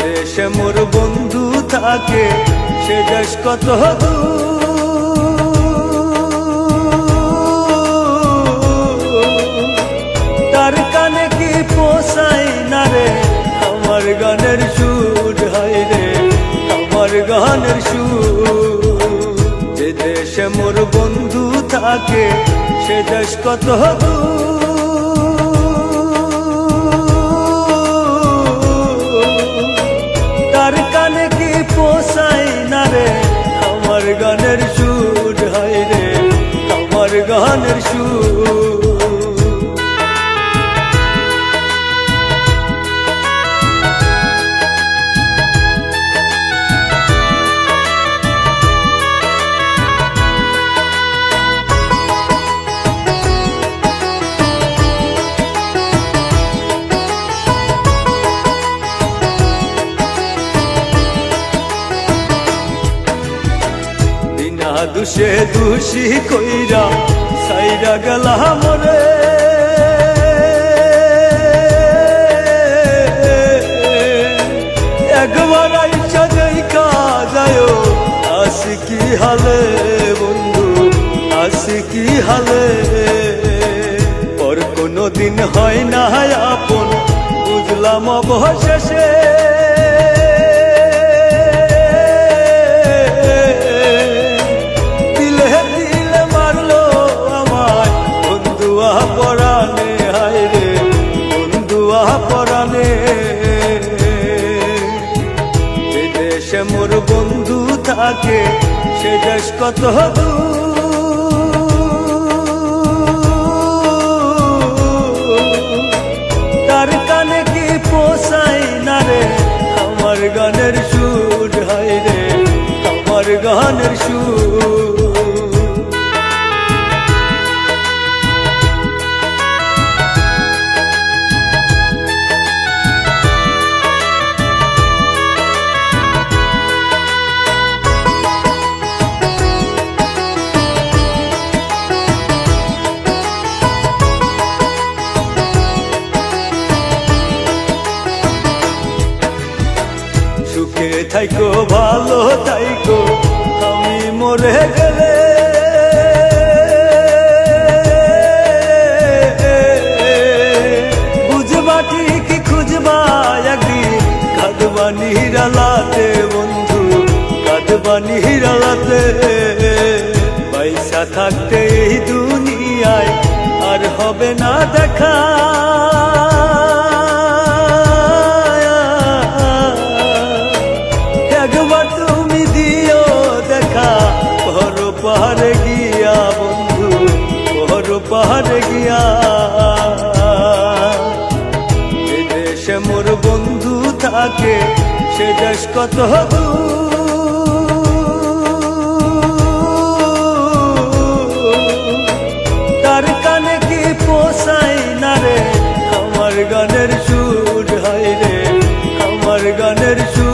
দেশে মোর বন্ধু থাকে, সে দেশ কত। তার কানে কি পোষাই না রে আমার গানের সুর হয় রে, আমার গানের সুর যে দেশে মোর বন্ধু থাকে, সে দেশ কত দূর। গানের সুর। দুষে দোষী কইরা সাইরা গেলা মরে একবার আইসা দেখা যায় আসি কি হালে বন্ধু আসি কি হালে। পর কোনো দিন হয় না আপন, বুঝলাম অবশেষে। দেশে মোর বন্ধু থাকে, সে দেশ কত। তার কানে কি পোষাই না রে আমার গানের সুর হয় রে, আমার গানের সুর থাইকো, ভালো থাইকো, আমি মরে গেলে। বুঝবা ঠিক, খুঁজবা একদিন। কাঁদবা নিরালাতে, বন্ধু, কাঁদবা নিরালাতে। পয়সা থাকতে এই দুনিয়ায় আর হবে না দেখা। পাহাড়ে গিয়া, বন্ধু ওর পাহাড়ে গিয়া। সে মোর বন্ধু থাকে, সে দেশ কত দূর গানের সুর হাইরে আমার গানের সুর।